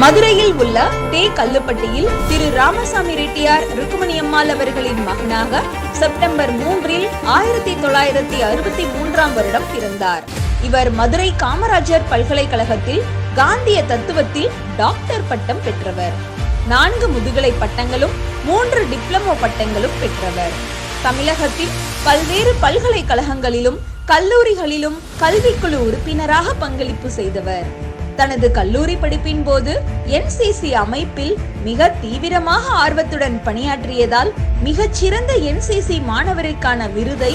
மதுரையில் உள்ள தே கல்லுப்பட்டியில் திரு ராமசாமி ரெட்டியார் ருக்மணி அம்மாள் அவர்களின் மகனாக செப்டம்பர் மூன்றில் ஆயிரத்தி தொள்ளாயிரத்தி அறுபத்தி மூன்றாம் வருடம் பிறந்தார். இவர் மதுரை காமராஜர் பல்கலைக்கழகத்தில் காந்திய தத்துவத்தில் டாக்டர் பட்டம் பெற்றவர். நான்கு முதுகலை பட்டங்களும் மூன்று டிப்ளமோ பட்டங்களும் பெற்றவர். தமிழகத்தில் பல்வேறு பல்கலைக்கழகங்களிலும் கல்லூரிகளிலும் கல்விக்குழு உறுப்பினராக பங்களிப்பு செய்தவர். தனது கல்லூரி படிப்பின் போது என்சிசி அமைப்பில் மிக தீவிரமாக ஆர்வத்துடன் பணியாற்றியதால் மிகச்சிறந்த என்சிசி மாணவருக்கான விருதை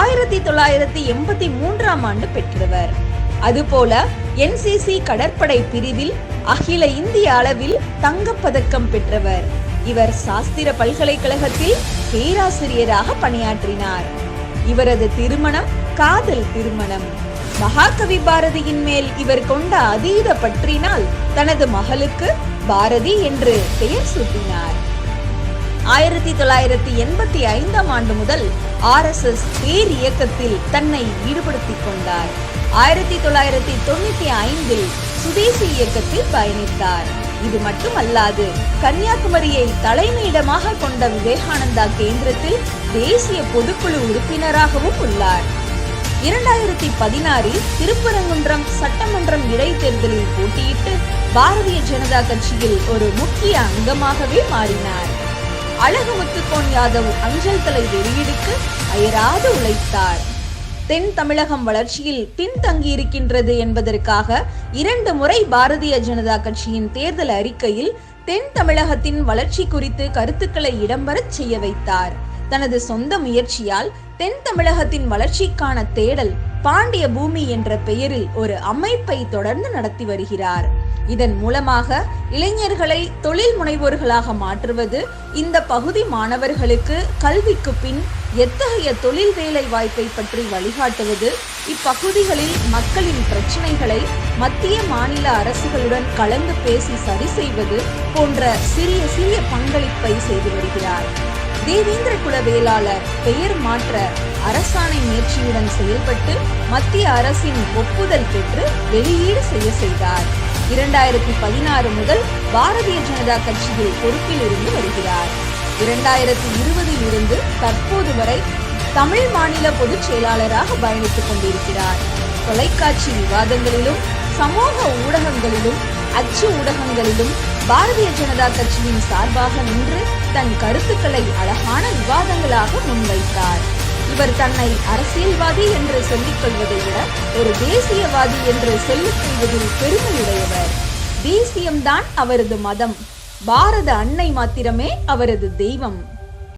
ஆயிரத்தி தொள்ளாயிரத்தி எண்பத்தி மூன்றாம் ஆண்டு பெற்றவர். அதுபோல என்சிசி கடற்படை பிரிவில் அகில இந்திய அளவில் தங்கப்பதக்கம் பெற்றவர். இவர் சாஸ்திர பல்கலைக்கழகத்தில் பேராசிரியராக பணியாற்றினார். இவரது திருமணம் காதல் திருமணம். மகாகவி பாரதியின் மேல் இவர் கொண்ட அதீத பற்றினால் தனது மகளுக்கு பாரதி என்று பெயர் சூட்டினார். ஆயிரத்தி தொள்ளாயிரத்தி எண்பத்தி ஐந்தாம் ஆண்டு முதல் ஆர் எஸ் எஸ் பேர் இயக்கத்தில் தன்னை ஈடுபடுத்திக் கொண்டார். ஆயிரத்தி தொள்ளாயிரத்தி தொண்ணூத்தி ஐந்தில் சுதேசி இயக்கத்தில் பயணித்தார். இது மட்டுமல்லாது கன்னியாகுமரியை தலைமையிடமாக கொண்ட விவேகானந்தா கேந்திரத்தில் தேசிய பொதுக்குழு உறுப்பினராகவும் உள்ளார். இரண்டாயிரத்தி பதினாறில் திருப்பரங்குன்றம் சட்டமன்றம் இடைத்தேர்தலில் போட்டியிட்டு பாரதிய ஜனதா கட்சியில் ஒரு முக்கிய அங்கமாகவே மாறினார். அழகு முத்துக்கோன் யாதவ் அஞ்சல் தலை வெளியீடுக்கு அயராது உழைத்தார். தென் தமிழகம் வளர்ச்சியில் பின்தங்கியிருக்கின்றது என்பதற்காக இரண்டு முறை பாரதிய ஜனதா கட்சியின் தேர்தல் அறிக்கையில் தென் தமிழகத்தின் வளர்ச்சி குறித்து கருத்துக்களை இடம்பெறச் செய்ய வைத்தார். தனது சொந்த முயற்சியால் தென் தமிழகத்தின் வளர்ச்சிக்கான தேடல் பாண்டிய பூமி என்ற பெயரில் ஒரு அமைப்பை தொடர்ந்து நடத்தி வருகிறார். இதன் மூலமாக இளைஞர்களை தொழில் முனைவோர்களாக மாற்றுவது இந்த பகுதி மாணவர்களுக்கு கல்விக்கு பின் எத்தகைய தொழில் வேலை வாய்ப்பை பற்றி வழிகாட்டுவது இப்பகுதிகளில் மக்களின் பிரச்சனைகளை மத்திய மாநில அரசுகளுடன் கலந்து பேசி சரி செய்வது போன்ற சிறிய சிறிய பங்களிப்பை செய்து வருகிறார். தேவேந்திர குல வேளாளர் பெயர் மாற்ற அரசாணை முயற்சியுடன் செயல்பட்டு மத்திய அரசின் ஒப்புதல் பெற்று வெளியீடு செய்ய செய்தார். இரண்டாயிரத்தி பதினாறு முதல் பாரதிய ஜனதா கட்சியில் பொறுப்பில் இருந்து வருகிறார். இரண்டாயிரத்தி இருபதில் இருந்து தற்போது வரை தமிழ் மாநில பொதுச் செயலாளராக பயணித்துக் கொண்டிருக்கிறார். தொலைக்காட்சி விவாதங்களிலும் சமூக ஊடகங்களிலும் அச்சு ஊடகங்களிலும் பாரதிய ஜனதா கட்சியின் சார்பாக நின்று தன் கருத்துக்களை அழகான விவாதங்களாக முன்வைத்தார். இவர் தன்னை அரசியல்வாதி என்று சொல்லிக் கொள்வதை விட ஒரு தேசியவாதி என்று சொல்லிக் கொள்வதில் பெருமையுடையவர். தேசியம்தான் அவரது மதம். பாரத அன்னை மாத்திரமே அவரது தெய்வம்.